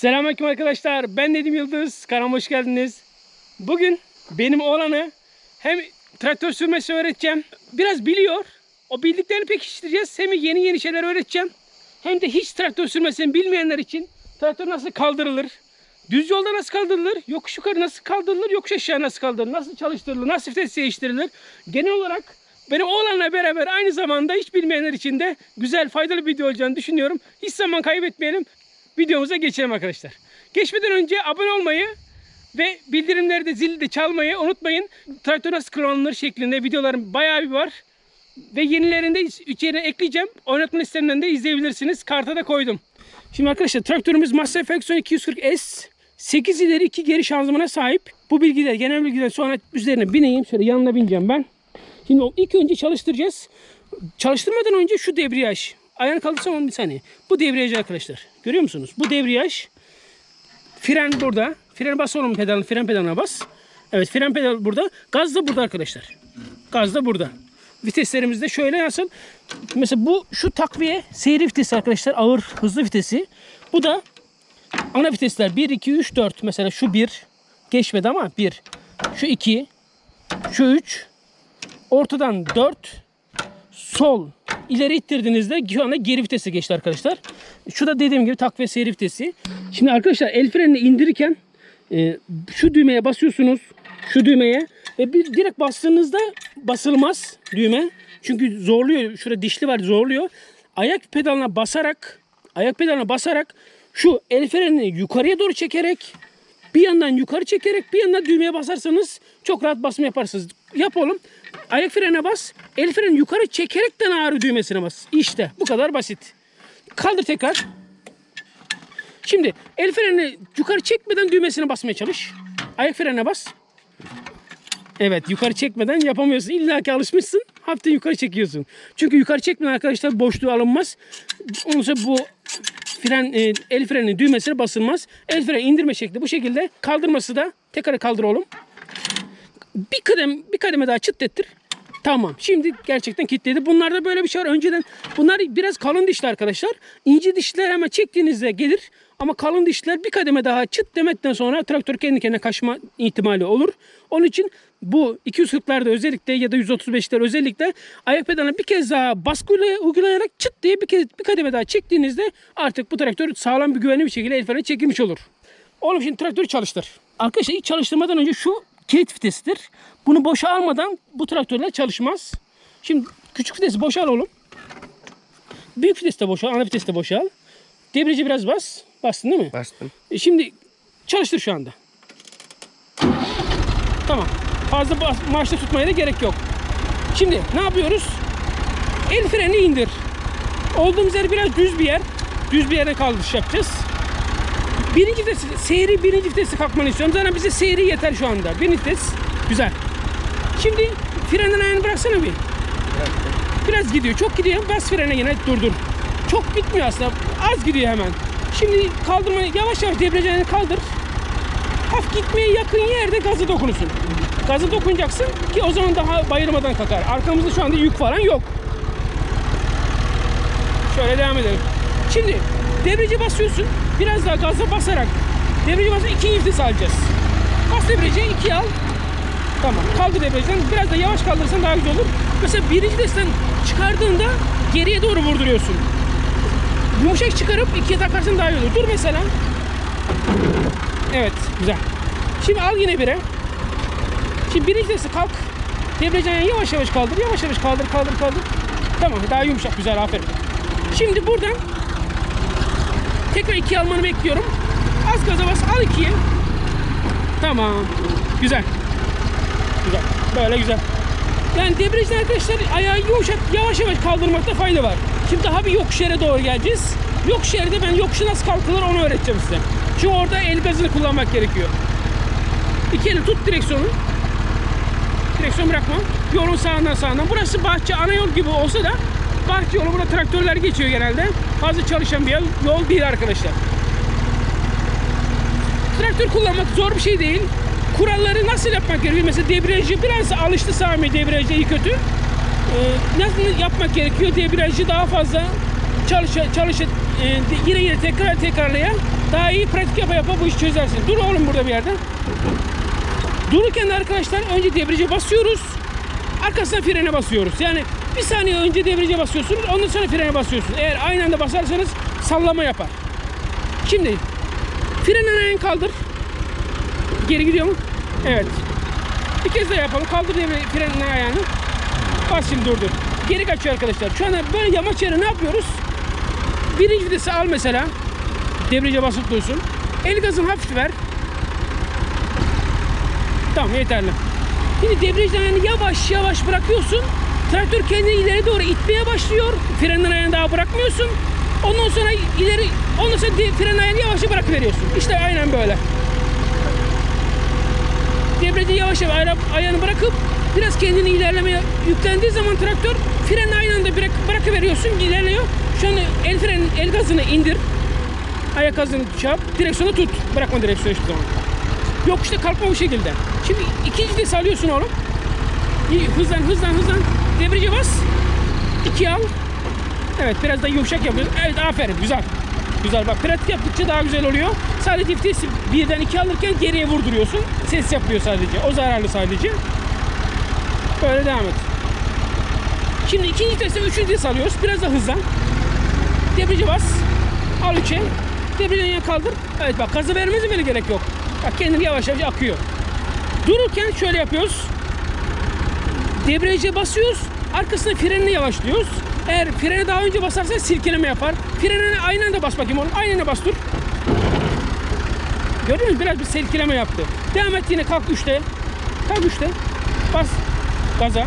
Selamünaleyküm arkadaşlar. Ben Nedim Yıldız. Kanalıma hoş geldiniz. Bugün benim oğlanı hem traktör sürmesi öğreteceğim. Biraz biliyor. O bildiklerini pekiştireceğiz. Hem yeni yeni şeyler öğreteceğim. Hem de hiç traktör sürmesini bilmeyenler için traktör nasıl kaldırılır? Düz yolda nasıl kaldırılır? Yokuş yukarı nasıl kaldırılır? Yokuş aşağı nasıl kaldırılır? Nasıl çalıştırılır? Nasıl vites değiştirilir? Genel olarak benim oğlanla beraber aynı zamanda hiç bilmeyenler için de güzel faydalı bir video olacağını düşünüyorum. Hiç zaman kaybetmeyelim. Videomuza geçelim arkadaşlar. Geçmeden önce abone olmayı ve bildirimleri de zili de çalmayı unutmayın. Traktör nasıl kullanılır şeklinde videolarım bayağı bir var. Ve yenilerini de içeri ekleyeceğim. Oynatma listemden de izleyebilirsiniz. Karta da koydum. Şimdi arkadaşlar traktörümüz Mazda Ferguson 240S 8 ileri 2 geri şanzımana sahip. Bu bilgiler genel bilgiler sonra üzerine bineyim. Şöyle yanına bineceğim ben. Şimdi ilk önce çalıştıracağız. Çalıştırmadan önce şu debriyaj. Ayağını kaldırsam bir saniye. Bu debriyaj arkadaşlar. Görüyor musunuz? Bu debriyaj. Fren burada. Fren bas oğlum pedalını. Fren pedalına bas. Evet fren pedal burada. Gaz da burada arkadaşlar. Gaz da burada. Viteslerimiz de şöyle nasıl? Mesela bu şu takviye seyri vitesi arkadaşlar. Ağır hızlı vitesi. Bu da ana vitesler 1, 2, 3, 4. Mesela şu 1 geçmedi ama 1. Şu 2. Şu 3. Ortadan 4. Sol ileri ittirdiğinizde şu anda geri vitese geçti arkadaşlar. Şu da dediğim gibi takviye seyir vitesi. Şimdi arkadaşlar el frenini indirirken e, şu düğmeye basıyorsunuz. Şu düğmeye ve bir direkt bastığınızda basılmaz düğme. Çünkü zorluyor. Şurada dişli var zorluyor. Ayak pedalına basarak ayak pedalına basarak şu el frenini yukarıya doğru çekerek bir yandan yukarı çekerek bir yandan düğmeye basarsanız çok rahat basma yaparsınız. Yap oğlum. Ayak frene bas. El freni yukarı çekerekten ağrı düğmesine bas. İşte bu kadar basit. Kaldır tekrar. Şimdi el frenini yukarı çekmeden düğmesine basmaya çalış. Ayak frenine bas. Evet yukarı çekmeden yapamıyorsun. İlla ki alışmışsın. Hafiften yukarı çekiyorsun. Çünkü yukarı çekmeden arkadaşlar boşluğu alınmaz. Ondan sonra bu fren, e, el frenin düğmesine basılmaz. El freni indirme şekli bu şekilde. Kaldırması da tekrar kaldır oğlum. Bir kadem bir kademe daha çıt ettir. Tamam. Şimdi gerçekten kilitledi. Bunlarda böyle bir şey var. Önceden bunlar biraz kalın dişli arkadaşlar. İnce dişler hemen çektiğinizde gelir. Ama kalın dişler bir kademe daha çıt demekten sonra traktör kendi kendine kaçma ihtimali olur. Onun için bu 240'larda özellikle ya da 135'ler özellikle ayak pedalına bir kez daha baskı uygulayarak çıt diye bir kez bir kademe daha çektiğinizde artık bu traktör sağlam bir güvenli bir şekilde el çekilmiş olur. Oğlum şimdi traktörü çalıştır. Arkadaşlar ilk çalıştırmadan önce şu kilit vitesidir. Bunu boşa almadan bu traktörler çalışmaz. Şimdi küçük vitesi boşa al oğlum. Büyük vitesi de boşa al, ana vitesi de boşa al. Debriyajı biraz bas. Bastın değil mi? Bastım. E şimdi çalıştır şu anda. Tamam. Fazla bas, marşta tutmaya da gerek yok. Şimdi ne yapıyoruz? El freni indir. Olduğumuz yer biraz düz bir yer. Düz bir yere kaldırış yapacağız. Birinci vites, seyri birinci vitesi kalkmanı istiyorum. Zaten bize seyri yeter şu anda. Birinci vites. Güzel. Şimdi frenin ayağını bıraksana bir. Biraz gidiyor. Çok gidiyor. Bas frene yine durdur. Çok gitmiyor aslında. Az gidiyor hemen. Şimdi kaldırma yavaş yavaş debriyajını kaldır. Hafif gitmeye yakın yerde gazı dokunursun. Gazı dokunacaksın ki o zaman daha bayılmadan kalkar. Arkamızda şu anda yük falan yok. Şöyle devam edelim. Şimdi debriyaja basıyorsun. Biraz daha gaza basarak debriyaja basıp ikinci vites alacağız. Bas debriyaja iki al. Tamam. Kaldır debriyajdan. Biraz da yavaş kaldırırsan daha güzel olur. Mesela birinci vitesten çıkardığında geriye doğru vurduruyorsun. Yumuşak çıkarıp ikiye takarsan daha iyi olur. Dur mesela. Evet. Güzel. Şimdi al yine bire. Şimdi birinci vitesi kalk. Debriyajdan yavaş yavaş kaldır. Yavaş yavaş kaldır kaldır kaldır. Tamam. Daha yumuşak. Güzel. Aferin. Şimdi buradan tekrar ikiye almanı bekliyorum. Az gaza bas. Al ikiye. Tamam. Güzel. Güzel. Böyle güzel. Yani debriyajda arkadaşlar ayağı yumuşak yavaş yavaş kaldırmakta fayda var. Şimdi daha bir yokuş yere doğru geleceğiz. Yokuş yerde ben yokuşu nasıl kalkılır onu öğreteceğim size. Çünkü orada el gazını kullanmak gerekiyor. İki eli tut direksiyonu. Direksiyon bırakma. Yolun sağından sağından. Burası bahçe ana yol gibi olsa da bahçe yolu burada traktörler geçiyor genelde. Fazla çalışan bir yol, değil arkadaşlar. Traktör kullanmak zor bir şey değil. Kuralları nasıl yapmak gerekiyor? Mesela debriyajı biraz alıştı Sami debriyajda iyi kötü. Ee, nasıl yapmak gerekiyor? Debriyajı daha fazla çalış çalış e, yine yine tekrar tekrarlayan Daha iyi pratik yapa yapa bu işi çözersin. Dur oğlum burada bir yerde. Dururken arkadaşlar önce debriyaja basıyoruz. Arkasından frene basıyoruz. Yani bir saniye önce debriyaja basıyorsunuz. Ondan sonra frene basıyorsunuz. Eğer aynı anda basarsanız sallama yapar. Şimdi fren ayağını kaldır. Geri gidiyor mu? Evet. Bir kez daha yapalım. Kaldır frenin ayağını. Bas şimdi durdur. Geri kaçıyor arkadaşlar. Şu anda böyle yamaç yere ne yapıyoruz? Birinci vitesi al mesela. Debriyaja basıp dursun. El gazını hafif ver. Tamam yeterli. Şimdi debriyajdan yani yavaş yavaş bırakıyorsun. Traktör kendini ileri doğru itmeye başlıyor. Frenin ayağını daha bırakmıyorsun. Ondan sonra ileri, ondan sonra frenin ayağını yavaşça bırakıveriyorsun. İşte aynen böyle. Debriyajı yavaş yavaş ayağını- ayağını bırakıp biraz kendini ilerlemeye yüklendiği zaman traktör freni aynı anda bırak, bırakıveriyorsun ilerliyor. Şu an el freni, el gazını indir. Ayak gazını çarp, direksiyonu tut. Bırakma direksiyonu hiçbir zaman. Yokuşta kalkma bu şekilde. Şimdi ikinci de salıyorsun oğlum. Hızlan hızlan hızlan. Debriyaja bas. İki al. Evet biraz da yumuşak yapıyorsun. Evet aferin güzel. Güzel bak pratik yaptıkça daha güzel oluyor. Sadece vitesi birden iki alırken geriye vurduruyorsun. Ses yapıyor sadece. O zararlı sadece. Böyle devam et. Şimdi ikinci viteste üçüncü vites alıyoruz. Biraz da hızlan. Debriyaja bas. Al üçe. Debriyajı kaldır. Evet bak gazı vermenize bile gerek yok. Bak kendini yavaş yavaş akıyor. Dururken şöyle yapıyoruz. Debriyaja basıyoruz. Arkasına frenini yavaşlıyoruz. Eğer frene daha önce basarsan silkeleme yapar. Frene aynı anda bas bakayım oğlum. Aynı anda bas dur. Gördün mü? Biraz bir silkeleme yaptı. Devam et yine kalk üçte. Kalk üçte. Bas gaza.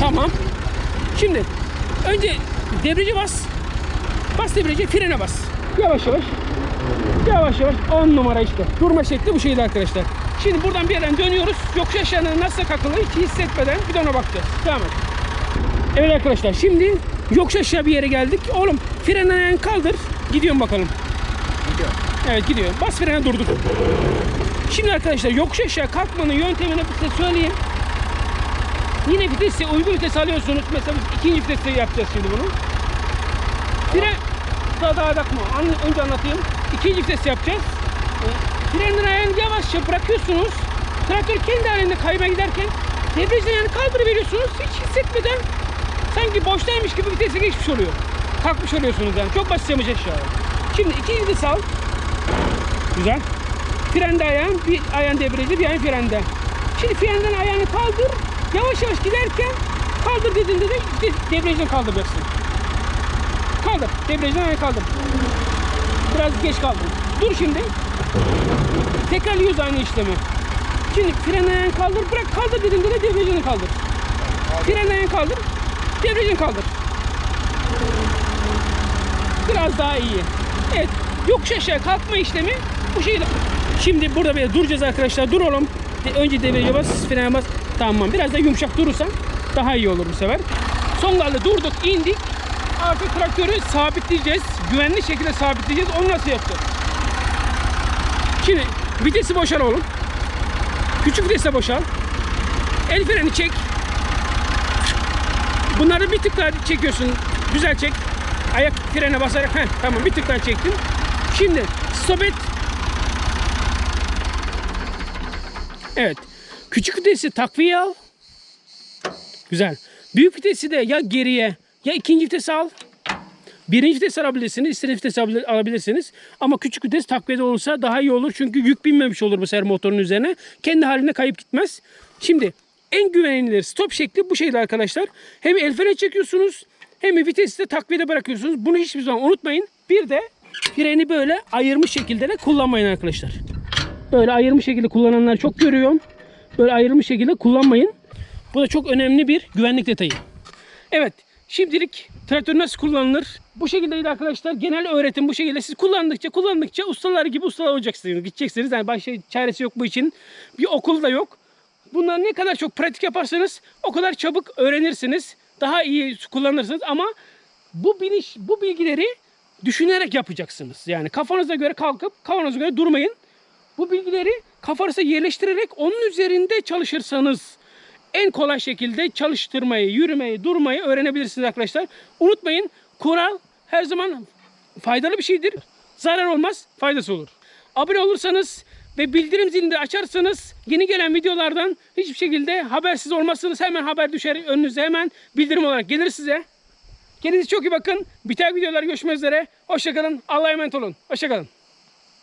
Tamam. Şimdi önce debriyaja bas. Bas debriyaja frene bas. Yavaş yavaş. Yavaş yavaş 10 numara işte. Durma şekli bu şeydi arkadaşlar. Şimdi buradan bir yerden dönüyoruz. Yokuş aşağıdan nasıl kakılı hiç hissetmeden bir de ona bakacağız. Devam et. Evet arkadaşlar şimdi yokuş aşağı bir yere geldik. Oğlum fren ayağını kaldır. Gidiyorum bakalım. Gidiyor. Evet gidiyor. Bas frene durdur. Şimdi arkadaşlar yokuş aşağı kalkmanın yöntemini size söyleyeyim. Yine vitesi uygun vites alıyorsunuz. Mesela biz ikinci viteste yapacağız şimdi bunu. Fren daha daha bakma. An- Önce anlatayım. İkinci vites yapacağız. Frenin ayağını yavaşça bırakıyorsunuz. Traktör kendi halinde kayma giderken debriyajdan yani kaldırıveriyorsunuz. Hiç hissetmeden sanki boştaymış gibi vitese geçmiş oluyor. Kalkmış oluyorsunuz yani. Çok basit yamaç aşağı. Şimdi ikinci vites al. Güzel. Frende ayağın, bir ayağın debriyajda, bir ayağın frende. Şimdi frenden ayağını kaldır. Yavaş yavaş giderken kaldır dediğinde de de- debriyajdan kaldıracaksın. Kaldır. Debriyajdan ayağını kaldır. Biraz geç kaldım. Dur şimdi. Tekrarlıyoruz aynı işlemi. Şimdi fren ayağını kaldır. Bırak kaldır dediğinde de debriyajını kaldır. Fren ayağını kaldır. Debriyajını kaldır. Biraz daha iyi. Evet. Yokuş aşağı kalkma işlemi bu şekilde. Şimdi burada bir duracağız arkadaşlar. Dur oğlum. Önce debriyaja bas, frene bas. Tamam. Biraz da yumuşak durursan daha iyi olur bu sefer. Son galda durduk, indik. Artık traktörü sabitleyeceğiz. Güvenli şekilde sabitleyeceğiz. Onu nasıl yapacağız? Şimdi vitesi boşal oğlum. Küçük vitese boşal. El freni çek. Bunları bir tık çekiyorsun. Güzel çek. Ayak frene basarak. Heh, tamam bir tık daha çektin. Şimdi stop et. Evet. Küçük vitesi takviye al. Güzel. Büyük vitesi de ya geriye ya ikinci vitesi al. Birinci vites alabilirsiniz, istediğiniz vites alabil- alabilirsiniz. Ama küçük vites takviyede olursa daha iyi olur. Çünkü yük binmemiş olur bu sefer motorun üzerine. Kendi halinde kayıp gitmez. Şimdi en güvenilir stop şekli bu şekilde arkadaşlar. Hem el freni çekiyorsunuz hem de vitesi de takviyede bırakıyorsunuz. Bunu hiçbir zaman unutmayın. Bir de freni böyle ayırmış şekilde de kullanmayın arkadaşlar. Böyle ayırmış şekilde kullananlar çok görüyorum. Böyle ayrılmış şekilde kullanmayın. Bu da çok önemli bir güvenlik detayı. Evet. Şimdilik traktör nasıl kullanılır? Bu şekildeydi arkadaşlar. Genel öğretim bu şekilde. Siz kullandıkça kullandıkça ustalar gibi ustalar olacaksınız. Gideceksiniz. Yani başka çaresi yok bu için. Bir okul da yok. Bunlar ne kadar çok pratik yaparsanız o kadar çabuk öğrenirsiniz. Daha iyi kullanırsınız ama bu biliş, bu bilgileri düşünerek yapacaksınız. Yani kafanıza göre kalkıp kafanıza göre durmayın. Bu bilgileri kafanıza yerleştirerek onun üzerinde çalışırsanız en kolay şekilde çalıştırmayı, yürümeyi, durmayı öğrenebilirsiniz arkadaşlar. Unutmayın kural her zaman faydalı bir şeydir. zarar olmaz, faydası olur. Abone olursanız ve bildirim zilini açarsanız yeni gelen videolardan hiçbir şekilde habersiz olmazsınız. Hemen haber düşer önünüze hemen bildirim olarak gelir size. Kendinize çok iyi bakın. Bir videolar görüşmek üzere. Hoşçakalın. Allah'a emanet olun. Hoşçakalın.